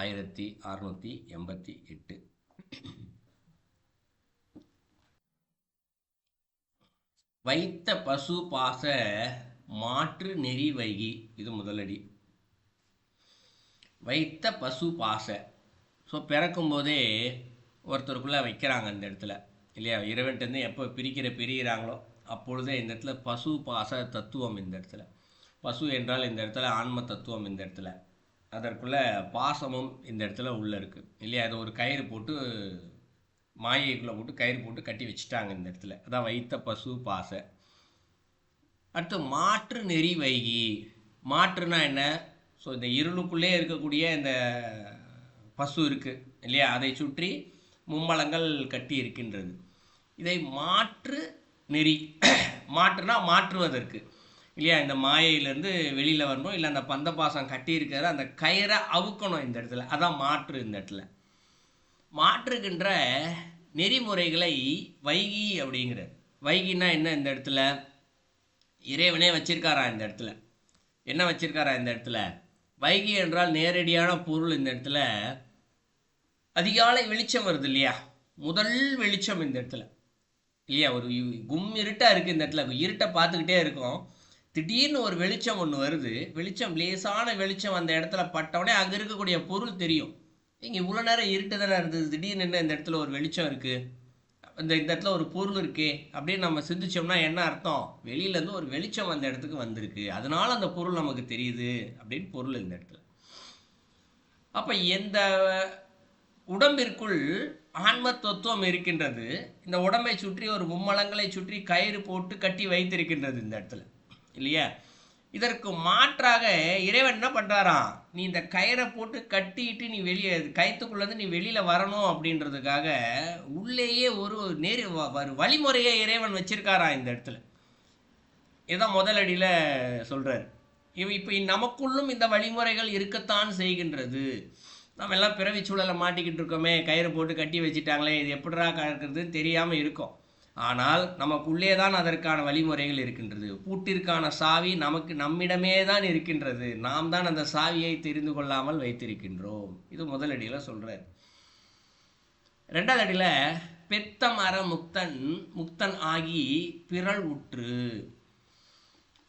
ஆயிரத்தி அறுநூற்றி எண்பத்தி எட்டு. வைத்த பசு பாச மாற்று நெறி வைகி. இது முதலடி வைத்த பசு பாச. ஸோ பிறக்கும்போதே ஒருத்தருக்குள்ளே வைக்கிறாங்க இந்த இடத்துல. இல்லையா? இறைவன்ட்டேருந்து எப்போ பிரிக்கிற பிரிகிறாங்களோ அப்பொழுதே இந்த இடத்துல பசு பாச தத்துவம் இந்த இடத்துல. பசு என்றால் இந்த இடத்துல ஆன்ம தத்துவம் இந்த இடத்துல. அதற்குள்ளே பாசமும் இந்த இடத்துல உள்ளே இருக்குது இல்லையா? அது ஒரு கயிறு போட்டு மாயைக்குள்ளே போட்டு கயிறு போட்டு கட்டி வச்சுட்டாங்க இந்த இடத்துல. அதான் வைத்த பசு பாச. அடுத்து மாற்று நெறி வைகி. மாற்றுனா என்ன? ஸோ இந்த இருளுக்குள்ளே இருக்கக்கூடிய இந்த பசு இருக்குது இல்லையா? அதை சுற்றி மும்மலங்கள் கட்டி இருக்கின்றது. இதை மாற்று நெறி மாற்றுனா மாற்றுவதற்கு. இல்லையா? இந்த மாயையிலேருந்து வெளியில் வரணும். இல்லை அந்த பந்த பாசம் கட்டி இருக்கிற அந்த கயிறை அவுக்கணும் இந்த இடத்துல. அதான் மாற்று இந்த இடத்துல. மாற்றுகின்ற நெறிமுறைகளை வைகி அப்படிங்கிற வைகின்னா என்ன இந்த இடத்துல? இறைவனே வச்சிருக்காரா இந்த இடத்துல? என்ன வச்சிருக்காரா இந்த இடத்துல? வைகி என்றால் நேரடியான பொருள் இந்த இடத்துல. அதிகாலை வெளிச்சம் வருது இல்லையா? முதல் வெளிச்சம் இந்த இடத்துல. இல்லையா? ஒரு கும் இருட்டாக இருக்குது இந்த இடத்துல. இருட்டை பார்த்துக்கிட்டே இருக்கோம். திடீர்னு ஒரு வெளிச்சம் ஒன்று வருது. வெளிச்சம் லேசான வெளிச்சம் அந்த இடத்துல பட்டவுடனே அங்கே இருக்கக்கூடிய பொருள் தெரியும். இங்கே இவ்வளோ நேரம் இருட்டு தானே இருந்தது. திடீர்னு என்ன இந்த இடத்துல ஒரு வெளிச்சம் இருக்குது இந்த இந்த இடத்துல ஒரு பொருள் இருக்கே அப்படின்னு நம்ம சிந்திச்சோம்னா என்ன அர்த்தம்? வெளியிலேருந்து ஒரு வெளிச்சம் அந்த இடத்துக்கு வந்திருக்கு. அதனால அந்த பொருள் நமக்கு தெரியுது அப்படின்னு பொருள் இந்த இடத்துல. அப்போ எந்த உடம்பிற்குள் ஆன்ம தத்துவம் இருக்கின்றது. இந்த உடம்பை சுற்றி ஒரு மும்மலங்களை சுற்றி கயிறு போட்டு கட்டி வைத்திருக்கின்றது இந்த இடத்துல. இல்லையா? இதற்கு மாற்றாக இறைவன் என்ன பண்ணுறாராம் நீ இந்த கயிறை போட்டு கட்டிட்டு நீ வெளியே கயிற்றுக்குள்ளேருந்து நீ வெளியில் வரணும் அப்படின்றதுக்காக உள்ளேயே ஒரு நேரு வழிமுறையை இறைவன் வச்சிருக்காராம் இந்த இடத்துல. இதான் முதலடியில் சொல்கிறார் இவ இப்போ நமக்குள்ளும் இந்த வழிமுறைகள் இருக்கத்தான் செய்கின்றது. நம்ம எல்லாம் பிறவி சூழலை மாட்டிக்கிட்டு இருக்கோமே. கயிறு போட்டு கட்டி வச்சிட்டாங்களே. இது எப்படிரா கறக்கிறதுன்னு தெரியாமல் இருக்கோம். ஆனால் நமக்குள்ளே தான் அதற்கான வழிமுறைகள் இருக்கின்றது. பூட்டிற்கான சாவி நமக்கு நம்மிடமே தான் இருக்கின்றது. நாம் தான் அந்த சாவியை தெரிந்து கொள்ளாமல் வைத்திருக்கின்றோம். இது முதலடியில் சொல்கிறார் ரெண்டாவது அடியில் பெத்த மர முக்தன் முக்தன் ஆகி பிறல் உற்று.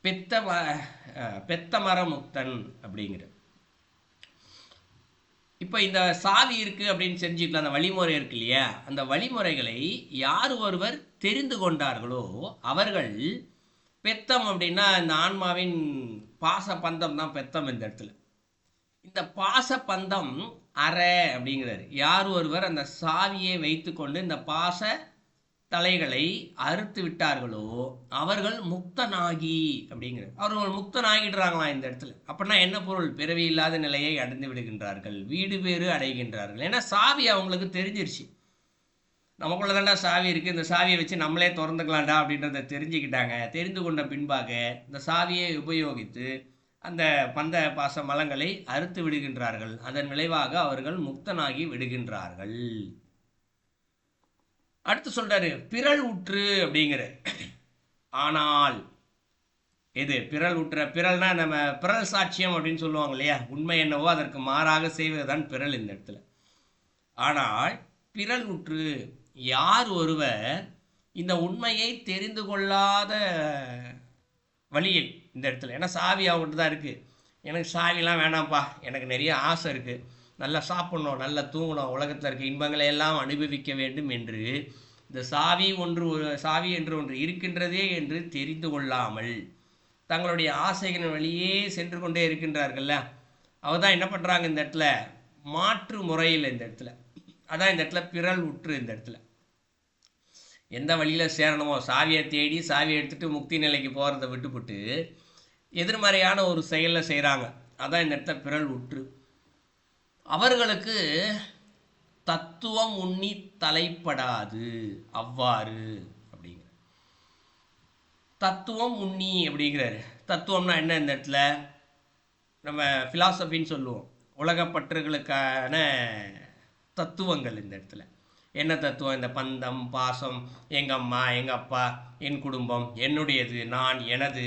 பெத்த ம- பெத்த மர முக்தன் அப்படிங்கிற. இப்போ இந்த சாவி இருக்கு அப்படின்னு தெரிஞ்சுக்கலாம் அந்த வழிமுறை இருக்கு இல்லையா? அந்த வழிமுறைகளை யார் ஒருவர் தெரிந்து கொண்டார்களோ அவர்கள் பெத்தம் அப்படின்னா இந்த ஆன்மாவின் பாச பந்தம் தான் பெத்தம் இந்த இடத்துல. இந்த பாச பந்தம் அற அப்படிங்கிறாரு. யார் ஒருவர் அந்த சாவியை வைத்துக்கொண்டு இந்த பாச தலைகளை அறுத்து விட்டார்களோ அவர்கள் முக்தனாகி அப்படிங்கிறது அவர்கள் முக்தனாகிடுறாங்களாம் இந்த இடத்துல. அப்படின்னா என்ன பொருள்? பிறவி இல்லாத நிலையை அடைந்து விடுகின்றார்கள். வீடு பேறு அடைகின்றார்கள். ஏன்னா சாவி அவங்களுக்கு தெரிஞ்சிருச்சு. நமக்குள்ள தாண்டா சாவி இருக்குது இந்த சாவியை வச்சு நம்மளே திறந்துக்கலாம்டா அப்படின்றத தெரிஞ்சுக்கிட்டாங்க. தெரிந்து கொண்ட பின்பாக இந்த சாவியை உபயோகித்து அந்த பந்த பாச மலங்களை அறுத்து விடுகின்றார்கள். அதன் விளைவாக அவர்கள் முக்தனாகி விடுகின்றார்கள். அடுத்து சொல்றாரு பிறல் உற்று அப்படிங்கிற. ஆனால் எது? பிறல் உற்ற பிறல்னா நம்ம பிறல் சாட்சியம் அப்படின்னு சொல்லுவாங்க இல்லையா? உண்மை என்னவோ அதற்கு மாறாக செய்வதுதான் பிறல் இந்த இடத்துல. ஆனால் பிறல் உற்று யார் ஒருவர் இந்த உண்மையை தெரிந்து கொள்ளாத வழியில் இந்த இடத்துல. ஏன்னா சாவி அவங்கள்ட்ட தான் இருக்குது எனக்கு சாவிலாம் வேணாம்ப்பா. எனக்கு நிறைய ஆசை இருக்குது நல்லா சாப்பிடணும் நல்லா தூங்கணும் உலகத்தில் இருக்க இன்பங்களை எல்லாம் அனுபவிக்க வேண்டும் என்று இந்த சாவி ஒன்று சாவி என்று ஒன்று இருக்கின்றதே என்று தெரிந்து கொள்ளாமல் தங்களுடைய ஆசைகளின் வழியே சென்று கொண்டே இருக்கின்றார்கள்ல? அவ தான் என்ன பண்ணுறாங்க இந்த இடத்துல? மாற்று முறையில் இந்த இடத்துல. அதான் இந்த இடத்துல பிறல் உற்று இந்த இடத்துல. எந்த வழியில் சேரணுமோ? சாவியை தேடி சாவியை எடுத்துகிட்டு முக்தி நிலைக்கு போகிறத விட்டுப்புட்டு எதிர்மறையான ஒரு செயலை செய்கிறாங்க அதான் இந்த இடத்துல பிறல் உற்று. அவர்களுக்கு தத்துவம் உண்ணி தலைப்படாது. அவ்வாறு அப்படிங்கிற தத்துவம் உண்ணி அப்படிங்கிறாரு. தத்துவம்னா என்ன இந்த இடத்துல? நம்ம ஃபிலாசபின்னு சொல்லுவோம். உலகப்பற்றுகளுக்கான தத்துவங்கள் இந்த இடத்துல. என்ன தத்துவம்? இந்த பந்தம் பாசம் எங்கள் அம்மா எங்கள் அப்பா என் குடும்பம் என்னுடையது நான் எனது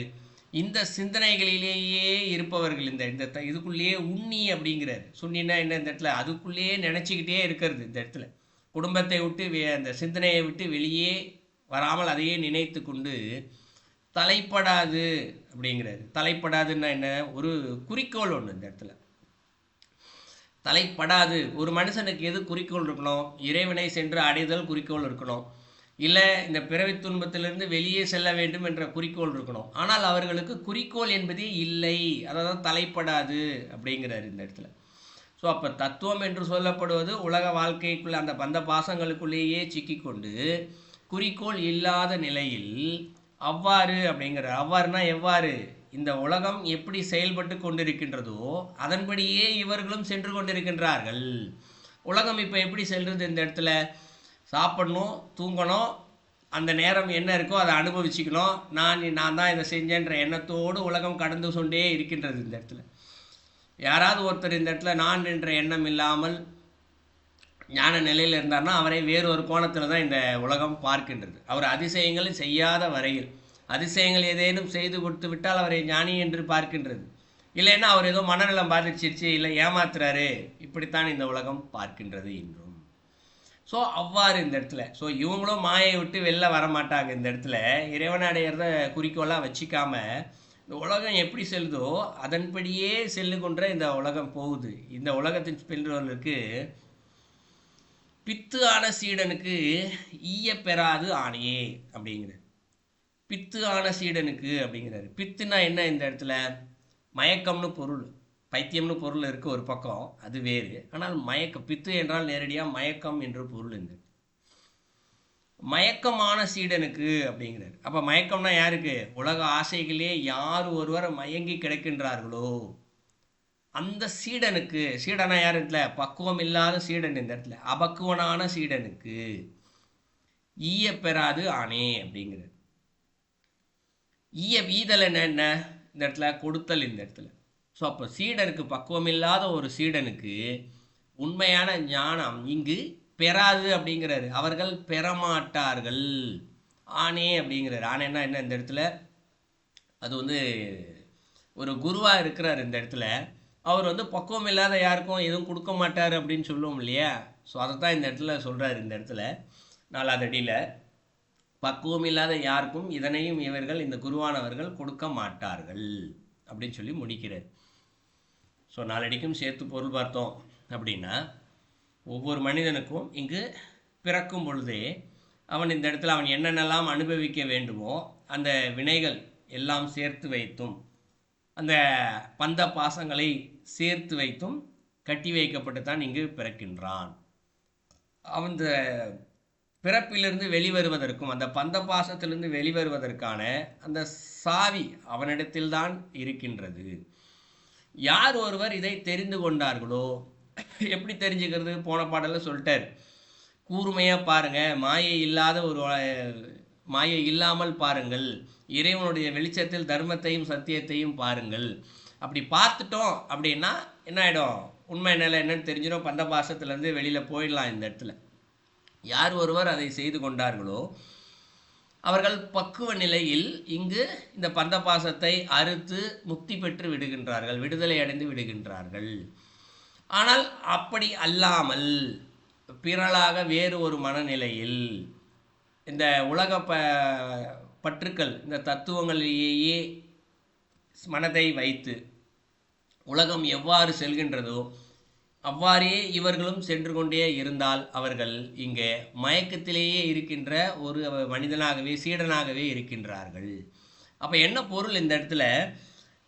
இந்த சிந்தனைகளிலேயே இருப்பவர்கள் இந்த இந்த த- இதுக்குள்ளேயே உண்ணி அப்படிங்கிறாரு. சுண்ணின்னா என்ன இந்த இடத்துல? அதுக்குள்ளேயே நினச்சிக்கிட்டே இருக்கிறது இந்த இடத்துல. குடும்பத்தை விட்டு வே- அந்த சிந்தனையை விட்டு வெளியே வராமல் அதையே நினைத்து கொண்டு தலைப்படாது அப்படிங்கிறாரு. தலைப்படாதுன்னா என்ன? ஒரு குறிக்கோள் ஒன்று இந்த இடத்துல. தலைப்படாது. ஒரு மனுஷனுக்கு எது குறிக்கோள் இருக்கணும்? இறைவனை சென்று அடைதல் குறிக்கோள் இருக்கணும். இல்லை இந்த பிறவி துன்பத்திலிருந்து வெளியே செல்ல வேண்டும் என்ற குறிக்கோள் இருக்கணும். ஆனால் அவர்களுக்கு குறிக்கோள் என்பதே இல்லை. அதாவது தலைப்படாது அப்படிங்கிறார் இந்த இடத்துல. ஸோ அப்போ தத்துவம் என்று சொல்லப்படுவது உலக வாழ்க்கைக்குள்ளே அந்த பந்த பாசங்களுக்குள்ளேயே சிக்கிக்கொண்டு குறிக்கோள் இல்லாத நிலையில் அவ்வாறு அப்படிங்கிறார். அவ்வாறுனா எவ்வாறு? இந்த உலகம் எப்படி செயல்பட்டு கொண்டிருக்கின்றதோ அதன்படியே இவர்களும் சென்று கொண்டிருக்கின்றார்கள். உலகம் இப்போ எப்படி செல்றது இந்த இடத்துல? சாப்பிடணும் தூங்கணும். அந்த நேரம் என்ன இருக்கோ அதை அனுபவிச்சுக்கணும். நான் நான் தான் இதை செஞ்சேன்ற எண்ணத்தோடு உலகம் கடந்து கொண்டே இருக்கின்றது இந்த இடத்துல. யாராவது ஒருத்தர் இந்த இடத்துல நான் என்ற எண்ணம் இல்லாமல் ஞான நிலையில் இருந்தார்னா அவரை வேறொரு கோணத்தில் தான் இந்த உலகம் பார்க்கின்றது. அவர் அதிசயங்களை செய்யாத வரையில் அதிசயங்கள் ஏதேனும் செய்து கொடுத்து விட்டால் அவரை ஞானி என்று பார்க்கின்றது. இல்லைன்னா அவர் ஏதோ மனநலம் பாதிச்சிருச்சு இல்லை ஏமாத்துறாரு. இப்படித்தான் இந்த உலகம் பார்க்கின்றது இன்றும் ஸோ அவ்வாறு இந்த இடத்துல. ஸோ இவங்களும் மாயை விட்டு வெளில வர மாட்டாங்க இந்த இடத்துல. இறைவன் குறிக்கோளாக வச்சிக்காம இந்த உலகம் எப்படி செல்லுதோ அதன்படியே செல்லு கொன்ற இந்த உலகம் போகுது. இந்த உலகத்தின் செல்றவர்களுக்கு பித்து ஆன சீடனுக்கு ஈய பெறாது ஆணையே அப்படிங்கிறது பித்து ஆன சீடனுக்கு அப்படிங்கிறாரு. பித்துனா என்ன இந்த இடத்துல? மயக்கம்னு பொருள். பைத்தியம்னு பொருள் இருக்கு ஒரு பக்கம் அது வேறு. ஆனால் மயக்கம் பித்து என்றால் நேரடியாக மயக்கம் என்று பொருள் இந்த மயக்கமான சீடனுக்கு அப்படிங்கிறார். அப்போ மயக்கம்னா யாருக்கு? உலக ஆசைகளே யார் ஒருவர் மயங்கி கிடக்கின்றார்களோ அந்த சீடனுக்கு சீடனா யார் இடத்துல? பக்குவம் இல்லாத சீடன் இந்த இடத்துல. அபக்குவனான சீடனுக்கு ஈய பெறாது ஆனே அப்படிங்கிறது ஈய வீதல் என்ன என்ன? இந்த இடத்துல கொடுத்தல் இந்த இடத்துல. ஸோ அப்போ சீடனுக்கு பக்குவம் இல்லாத ஒரு சீடனுக்கு உண்மையான ஞானம் இங்கு பெறாது அப்படிங்கிறாரு. அவர்கள் பெறமாட்டார்கள். ஆனே அப்படிங்கிறாரு. ஆனேன்னா என்ன இந்த இடத்துல? அது வந்து ஒரு குருவாக இருக்கிறார் இந்த இடத்துல. அவர் வந்து பக்குவம் இல்லாத யாருக்கும் எதுவும் கொடுக்க மாட்டார் அப்படின்னு சொல்லுவோம் இல்லையா? ஸோ அதை தான் இந்த இடத்துல சொல்கிறார் இந்த இடத்துல. நாலாவது அடியில் பக்குவம் இல்லாத யாருக்கும் இதனையும் இவர்கள் இந்த குருவானவர்கள் கொடுக்க மாட்டார்கள் அப்படின்னு சொல்லி முடிக்கிறார். ஸோ நாளடிக்கும் சேர்த்து பொருள் பார்த்தோம் அப்படின்னா ஒவ்வொரு மனிதனுக்கும் இங்கு பிறக்கும் பொழுதே அவன் இந்த இடத்துல அவன் என்னென்னலாம் அனுபவிக்க வேண்டுமோ அந்த வினைகள் எல்லாம் சேர்த்து வைத்தும் அந்த பந்த பாசங்களை சேர்த்து வைத்தும் கட்டி வைக்கப்பட்டு தான் இங்கு பிறக்கின்றான். அவன் பிறப்பிலிருந்து வெளிவருவதற்கும் அந்த பந்த பாசத்திலிருந்து வெளிவருவதற்கான அந்த சாவி அவனிடத்தில்தான் இருக்கின்றது. யார் ஒருவர் இதை தெரிந்து கொண்டார்களோ? எப்படி தெரிஞ்சுக்கிறது? போன பாடலில் சொல்லிட்டார். கூர்மையாக பாருங்க மாயை இல்லாத ஒரு மாயை இல்லாமல் பாருங்கள். இறைவனுடைய வெளிச்சத்தில் தர்மத்தையும் சத்தியத்தையும் பாருங்கள். அப்படி பார்த்துட்டோம் அப்படின்னா என்ன ஆகிடும் உண்மை நிலை என்னன்னு தெரிஞ்சிடும். பந்தபாசத்துலேருந்து வெளியில் போயிடலாம் இந்த இடத்துல. யார் ஒருவர் அதை செய்து கொண்டார்களோ அவர்கள் பக்குவ நிலையில் இங்கு இந்த பந்த பாசத்தை அறுத்து முக்தி பெற்று விடுகின்றார்கள் விடுதலை அடைந்து விடுகின்றார்கள். ஆனால் அப்படி அல்லாமல் பிறலாக வேறு ஒரு மனநிலையில் இந்த உலக ப பற்றுக்கள் இந்த தத்துவங்களிலேயே மனதை வைத்து உலகம் எவ்வாறு செல்கின்றதோ அவ்வாறே இவர்களும் சென்று கொண்டே இருந்தால் அவர்கள் இங்கே மயக்கத்திலேயே இருக்கின்ற ஒரு மனிதனாகவே சீடனாகவே இருக்கின்றார்கள். அப்போ என்ன பொருள் இந்த இடத்துல?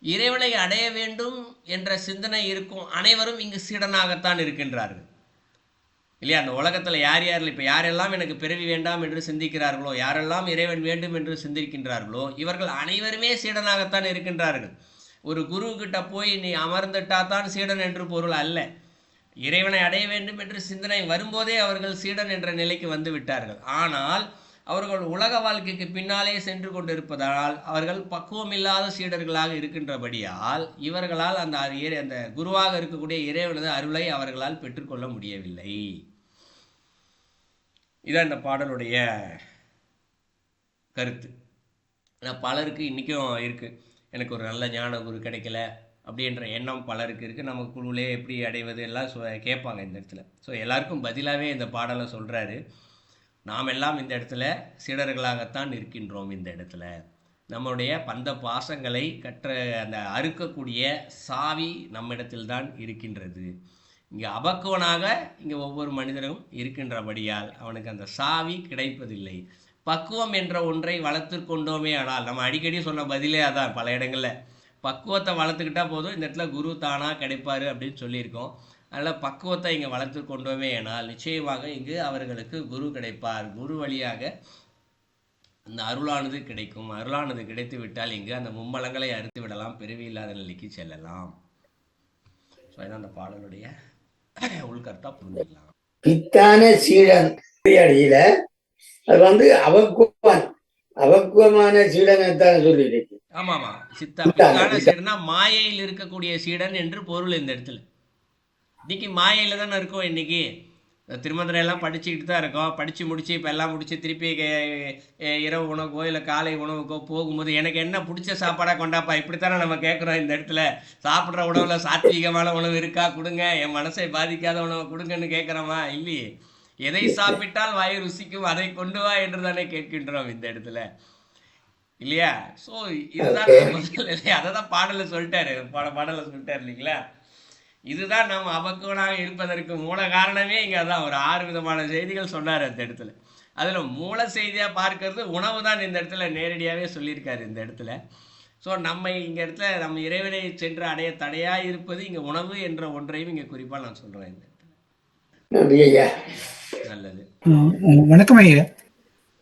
இறைவனை அடைய வேண்டும் என்ற சிந்தனை இருக்கும் அனைவரும் இங்கு சீடனாகத்தான் இருக்கின்றார்கள். இல்லையா? அந்த உலகத்தில் யார் யார் இப்போ யாரெல்லாம் எனக்கு பிறவி வேண்டாம் என்று சிந்திக்கிறார்களோ யாரெல்லாம் இறைவன் வேண்டும் என்று சிந்திக்கின்றார்களோ இவர்கள் அனைவருமே சீடனாகத்தான் இருக்கின்றார்கள். ஒரு குரு போய் நீ அமர்ந்துட்டா தான் சீடன் என்று பொருள் அல்ல. இறைவனை அடைய வேண்டும் என்று சிந்தனை வரும்போதே அவர்கள் சீடன் என்ற நிலைக்கு வந்து விட்டார்கள். ஆனால் அவர்கள் உலக வாழ்க்கைக்கு பின்னாலே சென்று கொண்டிருப்பதால் அவர்கள் பக்குவமில்லாத சீடர்களாக இருக்கின்றபடியால் இவர்களால் அந்த அந்த குருவாக இருக்கக்கூடிய இறைவனது அருளை அவர்களால் பெற்றுக்கொள்ள முடியவில்லை. இதான் இந்த பாடலுடைய கருத்து. ஆனால் பலருக்கு இன்றைக்கும் இருக்குது எனக்கு ஒரு நல்ல ஞான குரு கிடைக்கல. அப்படின்ற எண்ணம் பலருக்கு இருக்குது நம்ம குழுவிலே எப்படி அடைவது எல்லாம் சொ கேட்பாங்க இந்த இடத்துல. ஸோ எல்லாருக்கும் பதிலாகவே இந்த பாடலை சொல்கிறாரு நாம் எல்லாம் இந்த இடத்துல சீடர்களாகத்தான் இருக்கின்றோம் இந்த இடத்துல. நம்முடைய பந்த பாசங்களை கற்ற அந்த அறுக்கக்கூடிய சாவி நம்மிடத்தில்தான் இருக்கின்றது. இங்கே அபக்குவனாக இங்கே ஒவ்வொரு மனிதனும் இருக்கின்றபடியால் அவனுக்கு அந்த சாவி கிடைப்பதில்லை. பக்குவம் என்ற ஒன்றை வளர்த்து கொண்டோமே ஆனால் நம்ம அடிக்கடி சொன்ன பதிலே அதான் பல இடங்களில். பக்குவத்தை வளர்த்துக்கிட்டா போதும். இந்த இடத்துல குரு தானாக கிடைப்பாரு அப்படின்னு சொல்லியிருக்கோம். அதனால் பக்குவத்தை இங்கே வளர்த்து கொண்டோமே ஆனால் நிச்சயமாக இங்கு அவர்களுக்கு குரு கிடைப்பார். குரு வழியாக அந்த அருளானது கிடைக்கும். அருளானது கிடைத்து விட்டால் இங்கு அந்த மும்மலங்களை அறுத்து விடலாம். பிறவி இல்லாத நிலைக்கு செல்லலாம். ஸோ இதான் அந்த பாடலுடைய உள்கருத்தா புரிஞ்சிடலாம் பித்தான சீடன் அடியில அது வந்து அவக்குவன் அவக்குவமான சீடனை தான் சொல்லியிருக்கு. ஆமாமா. சித்தா சித்தா, பித்தான சித்தா. சீடனா மாயையில் இருக்கக்கூடிய சீடன் என்று பொருள் இந்த இடத்துல. இன்னைக்கு மாயையில தானே இருக்கோம் இன்னைக்கு. திருமந்திரம் எல்லாம் படிச்சுக்கிட்டு தான் இருக்கோம். படிச்சு முடிச்சு இப்போ எல்லாம் முடிச்சு திருப்பி இரவு உணவுக்கோ இல்லை காலை உணவுக்கோ போகும்போது எனக்கு என்ன பிடிச்ச சாப்பாடாக கொண்டாப்பா? இப்படித்தானே நம்ம கேட்குறோம் இந்த இடத்துல. சாப்பிட்ற உணவுல சாத்வீகமான உணவு இருக்கா? கொடுங்க. என் மனசை பாதிக்காத உணவை கொடுங்கன்னு கேட்குறோமா? இல்லையே. எதை சாப்பிட்டால் வாய் ருசிக்கும்? அதை கொண்டு வா என்று தானே கேட்கின்றோம் இந்த இடத்துல. இல்லையா? ஸோ இதுதான் இல்லையா? அதை தான் பாடல சொல்லிட்டாரு. பாட பாடல சொல்லிட்டாரு இல்லைங்களா? இதுதான் நம்ம அபக்குவனாக இருப்பதற்கு மூல காரணமே. இங்கே அதான் ஒரு ஆறு விதமான செய்திகள் சொன்னார் அந்த இடத்துல. அதில் மூல செய்தியாக பார்க்கறது உணவு தான் இந்த இடத்துல நேரடியாகவே சொல்லியிருக்காரு இந்த இடத்துல. ஸோ நம்ம இங்கே இடத்துல நம்ம இறைவனை சென்று அடைய தடையாக இருப்பது இங்கே உணவு என்ற ஒன்றையும் இங்கே குறிப்பாக நான் சொல்கிறேன் இந்த இடத்துல. நல்லது. வணக்கம் ஐயா.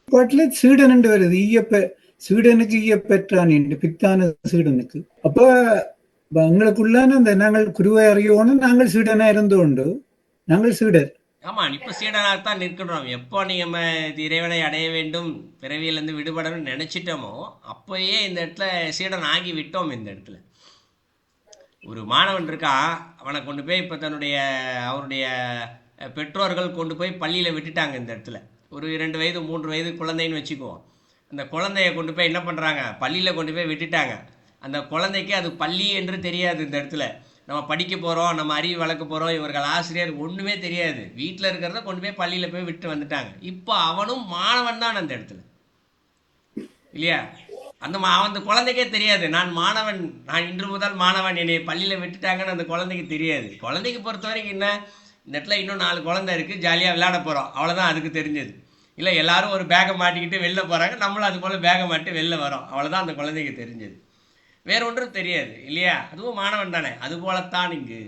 பாட்டுல சீடன் என்று வருது. ஈயப்ப சீடனுக்கு பெற்றான் என்று பித்தான சீடனுக்கு அப்ப எங்களுக்குள்ளான அந்த நாங்கள் குருவை அறியோன்னு நாங்கள் சீடனா இருந்தோண்டு நாங்கள் சீடர் இப்ப சீடனா தான் நிற்கின்றோம் எப்போ நம்ம இறைவனை அடைய வேண்டும் பிறவியிலேருந்து விடுபடணும்னு நினைச்சிட்டோமோ அப்பயே இந்த இடத்துல சீடன் ஆகி விட்டோம் இந்த இடத்துல ஒரு மாணவன் இருக்கா அவனை கொண்டு போய் இப்போ தன்னுடைய அவருடைய பெற்றோர்கள் கொண்டு போய் பள்ளியில் விட்டுட்டாங்க இந்த இடத்துல ஒரு இரண்டு வயது மூன்று வயது குழந்தைன்னு வச்சுக்குவோம் இந்த குழந்தைய கொண்டு போய் என்ன பண்ணுறாங்க பள்ளியில் கொண்டு போய் விட்டுட்டாங்க. அந்த குழந்தைக்கு அது பள்ளி என்று தெரியாது இந்த இடத்துல. நம்ம படிக்க போகிறோம் நம்ம அறிவு வளர்க்க போகிறோம் இவர்கள் ஆசிரியர் ஒன்றுமே தெரியாது. வீட்டில் இருக்கிறத கொண்டு போய் பள்ளியில் போய் விட்டு வந்துட்டாங்க. இப்போ அவனும் மாணவன் தான் அந்த இடத்துல. இல்லையா? அந்த மா அந்த குழந்தைக்கே தெரியாது. நான் மாணவன் நான் இன்று முதல் மாணவன். என்னை பள்ளியில் விட்டுட்டாங்கன்னு அந்த குழந்தைக்கு தெரியாது. குழந்தைக்கு பொறுத்த வரைக்கும் என்ன? இந்த இடத்துல இன்னும் நாலு குழந்தை இருக்குது ஜாலியாக விளையாட போகிறோம் அவ்வளோதான் அதுக்கு தெரிஞ்சது. இல்லை எல்லாரும் ஒரு பேக்கை மாட்டிக்கிட்டு வெளில போகிறாங்க நம்மளும் அது போல் பேக்கை மாட்டி வெளில வரோம். அவ்வளோதான் அந்த குழந்தைக்கு தெரிஞ்சது. வேற ஒன்றும் தெரியாது இல்லையா? அதுவும் மாணவன் தானே. அது போலத்தான் இங்கு.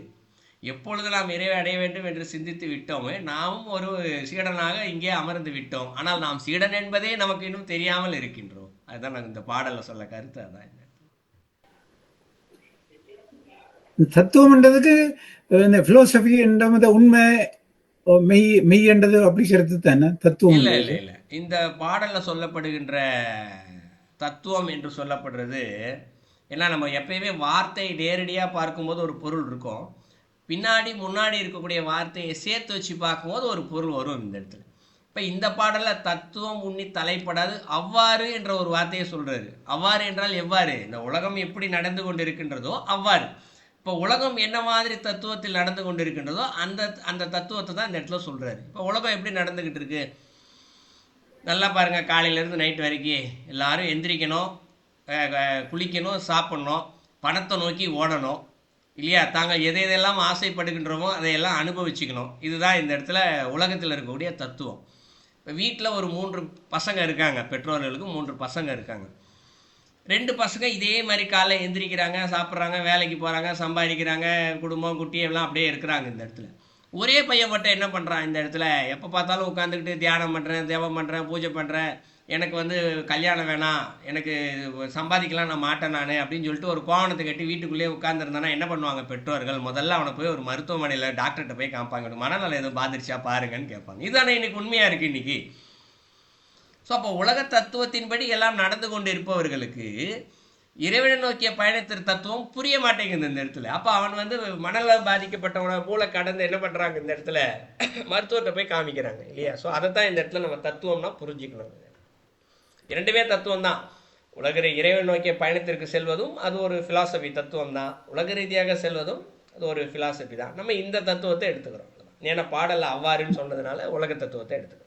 எப்பொழுது நாம் இறைவை அடைய வேண்டும் என்று சிந்தித்து விட்டோமே நாமும் ஒரு சீடனாக இங்கே அமர்ந்து விட்டோம். ஆனால் நாம் சீடன் என்பதே நமக்கு இன்னும் தெரியாமல் இருக்கின்றோம். அதுதான் நான் இந்த பாடலில் சொல்ல கருத்து. அதான் தத்துவம்ன்றதுக்கு இந்த பிலோசபி என்றது உண்மை மெய் மெய் என்றது அப்படிங்கிறது தானே? தத்துவம் இல்ல இல்ல இல்ல. இந்த பாடல்ல சொல்லப்படுகின்ற தத்துவம் என்று சொல்லப்படுறது ஏன்னா நம்ம எப்பயுமே வார்த்தை நேரடியா பார்க்கும்போது ஒரு பொருள் இருக்கும். பின்னாடி முன்னாடி இருக்கக்கூடிய வார்த்தையை சேர்த்து வச்சு பார்க்கும்போது ஒரு பொருள் வரும் இந்த இடத்துல. இப்ப இந்த பாடல்ல தத்துவம் உன்னி தலைப்படாது அவ்வாறு என்ற ஒரு வார்த்தையை சொல்றாரு. அவ்வாறு என்றால் எவ்வாறு? இந்த உலகம் எப்படி நடந்து கொண்டிருக்கின்றதோ அவ்வாறு. இப்போ உலகம் என்ன மாதிரி தத்துவத்தில் நடந்து கொண்டிருக்கின்றதோ அந்த அந்த தத்துவத்தை தான் இந்த இடத்துல சொல்கிறாரு இப்போ உலகம் எப்படி நடந்துக்கிட்டு இருக்கு? நல்லா பாருங்கள் காலையிலேருந்து நைட் வரைக்கும் எல்லாரும் எந்திரிக்கணும் குளிக்கணும் சாப்பிட்ணும் பணத்தை நோக்கி ஓடணும். இல்லையா? தாங்கள் எதை எதெல்லாம் ஆசைப்படுகின்றோமோ அதையெல்லாம் அனுபவிச்சுக்கணும். இதுதான் இந்த இடத்துல உலகத்தில் இருக்கக்கூடிய தத்துவம். இப்போ வீட்டில் ஒரு மூன்று பசங்க இருக்காங்க பெற்றோர்களுக்கு மூன்று பசங்க இருக்காங்க. ரெண்டு பசங்க இதே மாதிரி காலைல எந்திரிக்கிறாங்க சாப்பிட்றாங்க வேலைக்கு போகிறாங்க சம்பாதிக்கிறாங்க குடும்பம் குட்டி எல்லாம் அப்படியே இருக்கிறாங்க இந்த இடத்துல. ஒரே பையன் மட்டும் என்ன பண்ணுறான் இந்த இடத்துல? எப்போ பார்த்தாலும் உட்காந்துக்கிட்டு தியானம் பண்ணுறேன் தேவம் பண்ணுறேன் பூஜை பண்ணுறேன் எனக்கு வந்து கல்யாணம் வேணாம் எனக்கு சம்பாதிக்கலாம் நான் மாட்டேன் நான் அப்படின்னு சொல்லிட்டு ஒரு கோவணத்தை கட்டி வீட்டுக்குள்ளேயே உட்காந்துருந்தானா என்ன பண்ணுவாங்க பெற்றோர்கள்? முதல்ல அவனை போய் ஒரு மருத்துவமனையில் டாக்டர்கிட்ட போய் காமிப்பாங்க. மனநலம் எதுவும் பாதிரிச்சா? பாருங்கன்னு கேட்பாங்க. இதுதானே இன்னைக்கு உண்மையாக இருக்குது இன்றைக்கி ஸோ அப்போ உலக தத்துவத்தின்படி எல்லாம் நடந்து கொண்டு இருப்பவர்களுக்கு இறைவனை நோக்கிய பயணத்திற்கு தத்துவம் புரிய மாட்டேங்குது இந்த இடத்துல. அப்போ அவன் வந்து மணலால் பாதிக்கப்பட்டவனை மூளை கடந்து என்ன பண்ணுறாங்க இந்த இடத்துல? மருத்துவர்கிட்ட போய் காமிக்கிறாங்க இல்லையா? ஸோ அதை தான் இந்த இடத்துல நம்ம தத்துவம்னா புரிஞ்சுக்கணும். இரண்டுமே தத்துவம் தான். உலக இறைவன் நோக்கிய பயணத்திற்கு செல்வதும் அது ஒரு ஃபிலாசபி தத்துவம் தான். உலக ரீதியாக செல்வதும் அது ஒரு ஃபிலாசபி தான். நம்ம இந்த தத்துவத்தை எடுத்துக்கிறோம். ஏன்னா பாடலில் அவ்வாறுன்னு சொன்னதுனால உலக தத்துவத்தை எடுத்துக்கிறோம்.